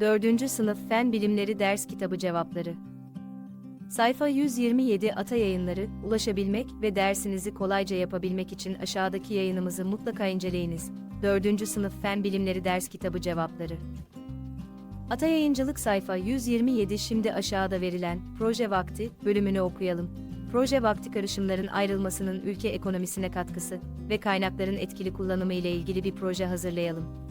4. Sınıf Fen Bilimleri Ders Kitabı Cevapları Sayfa 127 Ata Yayınları, ulaşabilmek ve dersinizi kolayca yapabilmek için aşağıdaki yayınımızı mutlaka inceleyiniz. 4. Sınıf Fen Bilimleri Ders Kitabı Cevapları Ata Yayıncılık sayfa 127 şimdi aşağıda verilen Proje Vakti bölümünü okuyalım. Proje vakti karışımların ayrılmasının ülke ekonomisine katkısı ve kaynakların etkili kullanımı ile ilgili bir proje hazırlayalım.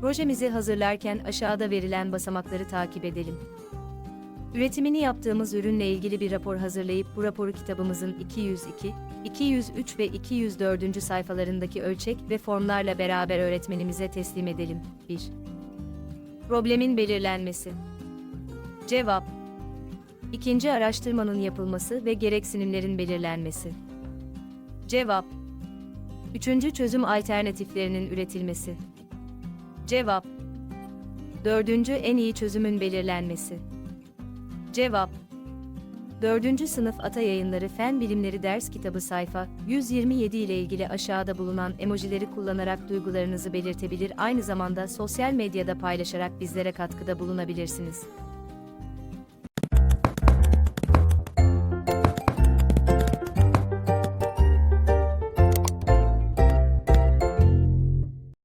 Projemizi hazırlarken aşağıda verilen basamakları takip edelim. Üretimini yaptığımız ürünle ilgili bir rapor hazırlayıp bu raporu kitabımızın 202, 203 ve 204. sayfalarındaki ölçek ve formlarla beraber öğretmenimize teslim edelim. 1. Problemin belirlenmesi. Cevap. İkinci araştırmanın yapılması ve gereksinimlerin belirlenmesi. Cevap. Üçüncü çözüm alternatiflerinin üretilmesi. Cevap. Dördüncü en iyi çözümün belirlenmesi. Cevap. Dördüncü sınıf Ata Yayınları Fen Bilimleri Ders Kitabı sayfa 127 ile ilgili aşağıda bulunan emojileri kullanarak duygularınızı belirtebilir aynı zamanda sosyal medyada paylaşarak bizlere katkıda bulunabilirsiniz.